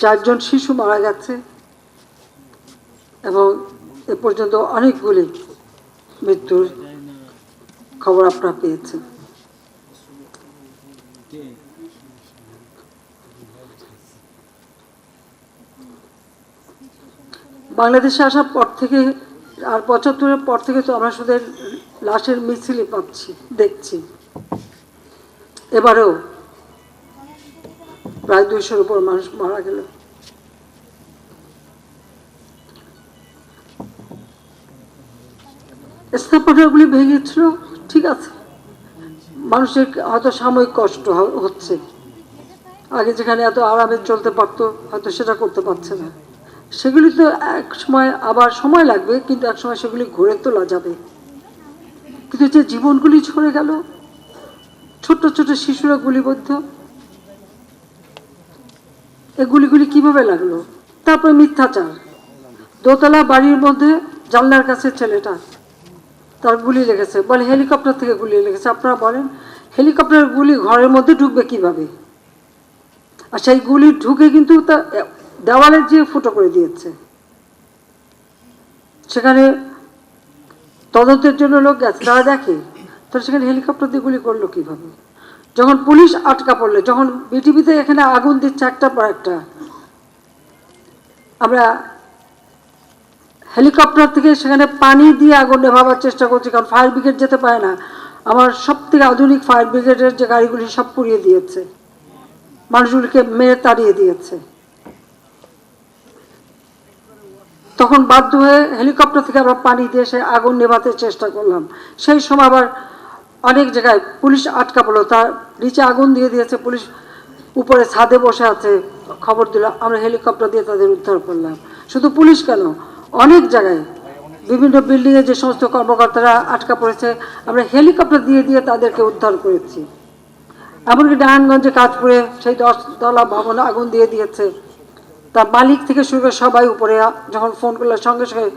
চারজন শিশু মারা গেছে এবং এ পর্যন্ত অনেকগুলি মৃত্যুর খবর আপনারা পেয়েছেন। বাংলাদেশে আসার পর থেকে, আর পঁচাত্তরের পর থেকে তো আমরা শুধু লাশের মিছিলই পাচ্ছি দেখছি। এবারেও প্রায় দুইশোর উপর মানুষ মারা গেল। স্থাপনাগুলি ভেঙেছিল ঠিক আছে। মানুষের হয়তো সাময়িক কষ্ট হচ্ছে। আগে যেখানে এত আরামে চলতে পারতো, হয়তো সেটা করতে পারছে না। সেগুলি তো এক সময় আবার সময় লাগবে, কিন্তু এক সময় সেগুলি ঘুরে তোলা যাবে। কিন্তু যে জীবনগুলি ছড়ে গেল, ছোট্ট ছোট শিশুরা গুলিবদ্ধ এ গুলিগুলি কীভাবে লাগল? তারপরে মিথ্যাচার। দোতলা বাড়ির মধ্যে জানলার কাছে ছেলেটা তার গুলি লেগেছে। বলে, হেলিকপ্টার থেকে গুলি লেগেছে। আপনারা বলেন হেলিকপ্টারের গুলি ঘরের মধ্যে ঢুকবে কীভাবে? আর সেই গুলি ঢুকে কিন্তু তা দেওয়ালে যে ফুটো করে দিয়েছে, সেখানে তদন্তের জন্য লোক গেছে। তারা দেখে তো সেখানে হেলিকপ্টার দিয়ে গুলি করল কীভাবে? যখন পুলিশ আটকা পড়ল, যখন বিটিভিতে এখানে আগুন দিচ্ছে একটা পর একটা, আমরা হেলিকপ্টার থেকে সেখানে পানি দিয়ে আগুন নেভাবার চেষ্টা করছি, কারণ ফায়ার ব্রিগেড যেতে পারে না। আমার সব থেকে আধুনিক ফায়ার ব্রিগেডের যে গাড়িগুলি সব পুড়িয়ে দিয়েছে, মানুষগুলিকে মেরে তাড়িয়ে দিয়েছে। তখন বাধ্য হয়ে হেলিকপ্টার থেকে আবার পানি দিয়ে সে আগুন নেভাতে চেষ্টা করলাম। সেই সময় আবার অনেক জায়গায় পুলিশ আটকা পড়ল তার নিচে আগুন দিয়ে দিয়েছে, পুলিশ উপরে ছাদে বসে আছে, খবর দিল, আমরা হেলিকপ্টার দিয়ে তাদের উদ্ধার করলাম। শুধু পুলিশ কেন? অনেক জায়গায় বিভিন্ন বিল্ডিংয়ে যে সমস্ত কর্মকর্তারা আটকা পড়েছে, আমরা হেলিকপ্টার দিয়ে দিয়ে তাদেরকে উদ্ধার করেছি। এমনকি নারায়ণগঞ্জে কাজপুরে সেই দশ তলা ভবনে আগুন দিয়ে দিয়েছে। তার মালিক থেকে শুরু করে সবাই উপরে যখন ফোন করল, সঙ্গে সঙ্গে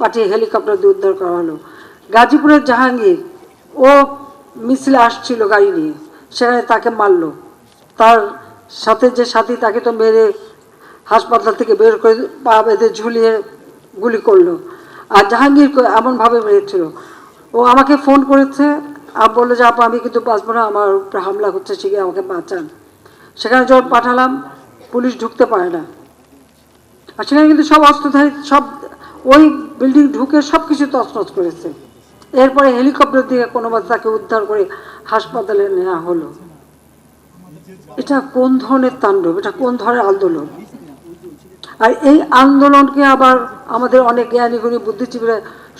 পাঠিয়ে হেলিকপ্টার দিয়ে উদ্ধার করা হলো। গাজীপুরের জাহাঙ্গীর ও মিছিলে আসছিল গাড়ি নিয়ে। সেখানে তাকে মারলো। তার সাথে যে সাথী তাকে তো মেরে হাসপাতাল থেকে বের করে পা বেঁধে ঝুলিয়ে গুলি করল। আর জাহাঙ্গীর এমনভাবে মেরেছিল। ও আমাকে ফোন করেছে। আর বলল যে, আপা, আমি কিন্তু বাঁচবো না। আমার উপরে হামলা হচ্ছে শিখে আমাকে বাঁচান। সেখানে যখন পাঠালাম, পুলিশ ঢুকতে পারে না। আর সেখানে কিন্তু সব অস্ত্রধারী, সব ওই বিল্ডিং ঢুকে সব কিছু তছনছ করেছে। এরপরে হেলিকপ্টার দিয়ে কোনো তাকে উদ্ধার করে হাসপাতালে নেওয়া হলো। এটা কোন ধরনের তাণ্ডব? এটা কোন ধরনের আন্দোলন? আর এই আন্দোলনকে আবার আমাদের অনেক জ্ঞানীগুণী বুদ্ধিজীবীরা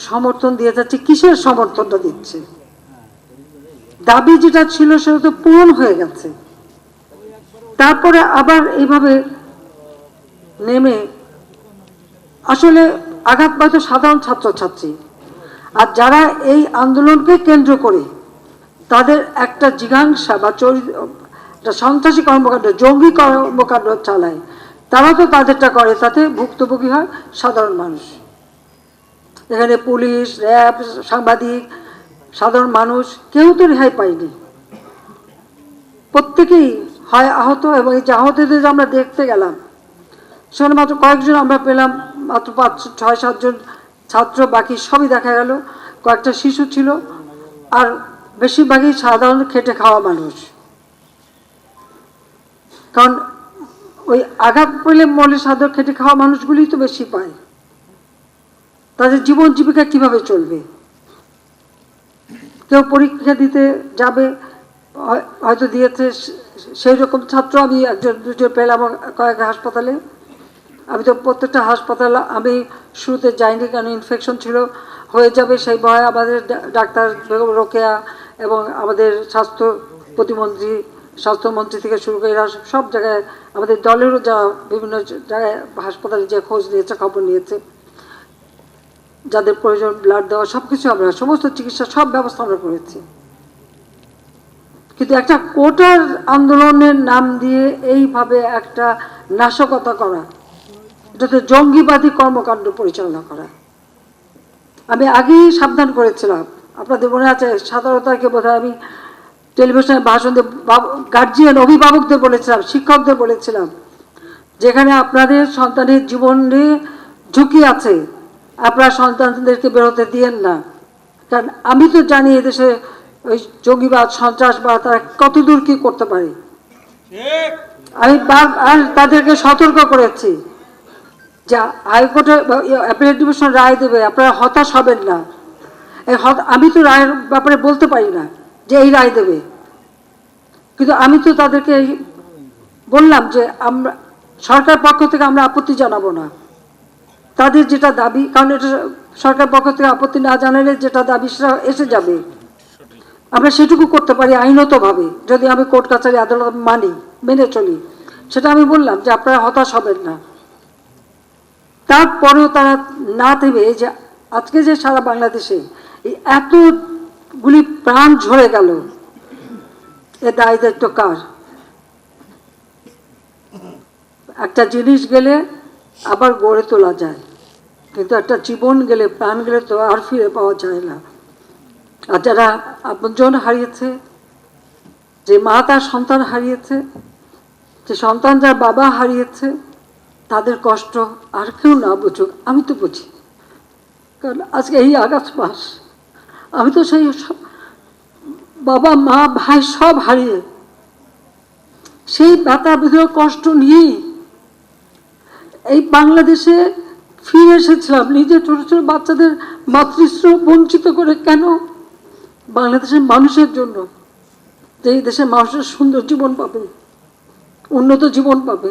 সমর্থন দিয়ে যাচ্ছে কিসের সমর্থনটা দিচ্ছে? দাবি যেটা ছিল সেটা তো পূরণ হয়ে গেছে। তারপরে আবার এইভাবে নেমে আসলে আঘাত পাইতো সাধারণ ছাত্রছাত্রী আর যারা এই আন্দোলনকে কেন্দ্র করে তাদের একটা জিজ্ঞাসা বা চরি- একটা সন্ত্রাসী কর্মকাণ্ড, জঙ্গি কর্মকাণ্ড চালায়, তারা তো তাদেরটা করে, তাতে ভুক্তভোগী হয় সাধারণ মানুষ। এখানে পুলিশ, র্যাব, সাংবাদিক, সাধারণ মানুষ, কেউ তো রেহাই পায়নি। প্রত্যেকেই হয় আহত এবং এই যে আহতদের আমরা দেখতে গেলাম, সেখানে মাত্র কয়েকজন আমরা পেলাম, মাত্র পাঁচ, ছয়, সাতজন ছাত্র বাকি সবই দেখা গেল। কয়েকটা শিশু ছিল। আর বেশিরভাগই সাধারণ খেটে খাওয়া মানুষ। কারণ ওই আঘাত পেলে মলে সাধারণ খেটে খাওয়া মানুষগুলি তো বেশি পায়। তাদের জীবন জীবিকা কীভাবে চলবে? কেউ পরীক্ষা দিতে যাবে, হয়- হয়তো দিয়েছে সেই রকম ছাত্র আমি একজন দুজন পেলাম কয়েক হাসপাতালে। আমি তো প্রত্যেকটা হাসপাতাল, আমি শুরুতে যাইনি কারণ ইনফেকশন ছিল, হয়ে যাবে সেই ভয়ে আমাদের ডাক্তার রোকেয়া এবং আমাদের স্বাস্থ্য প্রতিমন্ত্রী, স্বাস্থ্যমন্ত্রী থেকে শুরু করে সব জায়গায় আমাদের দলেরও যা বিভিন্ন জায়গায় হাসপাতালে যে খোঁজ নিয়েছে, খবর নিয়েছে, যাদের প্রয়োজন ব্লাড দেওয়া সব কিছু আমরা, সমস্ত চিকিৎসা সব ব্যবস্থা আমরা করেছি। কিন্তু একটা কোটার আন্দোলনের নাম দিয়ে এইভাবে একটা নাশকতা করা এটা তো জঙ্গিবাদী কর্মকাণ্ড পরিচালনা করা। আমি আগেই সাবধান করেছিলাম। আপনাদের মনে আছে তারিখে বোধ আমি টেলিভিশনে ভাষণ দিয়ে গার্জিয়ান অভিভাবকদের বলেছিলাম শিক্ষকদের বলেছিলাম যেখানে আপনাদের সন্তানের জীবন ঝুঁকি আছে আপনার সন্তানদেরকে বেরোতে দিয়েন না। কারণ আমি তো জানি এদেশে ওই জঙ্গিবাদ সন্ত্রাসবাদ তারা কতদূর কি করতে পারে। আমি তাদেরকে সতর্ক করেছি। যা হাইকোর্টের অ্যাপিলেট ডিভিশন রায় দেবে, আপনারা হতাশ হবেন না। এই আমি তো রায়ের ব্যাপারে বলতে পারি না যে এই রায় দেবে। কিন্তু আমি তো তাদেরকে বললাম যে আমরা সরকার পক্ষ থেকে আমরা আপত্তি জানাব না। তাদের যেটা দাবি, কারণ এটা সরকার পক্ষ থেকে আপত্তি না জানালে যেটা দাবি সেটা এসে যাবে। আমরা সেটুকু করতে পারি আইনতভাবে, যদি আমি কোর্ট কাছারি আদালত মানি, মেনে চলি। সেটা আমি বললাম যে আপনারা হতাশ হবেন না। তারপরেও তারা না থেমে যে আজকে যে সারা বাংলাদেশে এতগুলি প্রাণ ঝরে গেল এ দায় দায়িত্ব কার? একটা জিনিস গেলে আবার গড়ে তোলা যায়, কিন্তু একটা জীবন গেলে, প্রাণ গেলে তো আর ফিরে পাওয়া যায় না। আর যারা আপনজন হারিয়েছে, যে মা তার সন্তান হারিয়েছে, যে সন্তান যার বাবা হারিয়েছে তাদের কষ্ট আর কেউ না বুঝুক, আমি তো বুঝি। কারণ আজকে এই আগস্ট মাস, আমি তো সেই সব বাবা, মা, ভাই সব হারিয়ে সেই ব্যথা বিধুর কষ্ট নিয়েই এই বাংলাদেশে ফিরে এসেছিলাম। নিজের ছোট ছোট বাচ্চাদের মাতৃশ্রম বঞ্চিত করে কেন? বাংলাদেশের মানুষের জন্য। যে এই দেশের মানুষের সুন্দর জীবন পাবে, উন্নত জীবন পাবে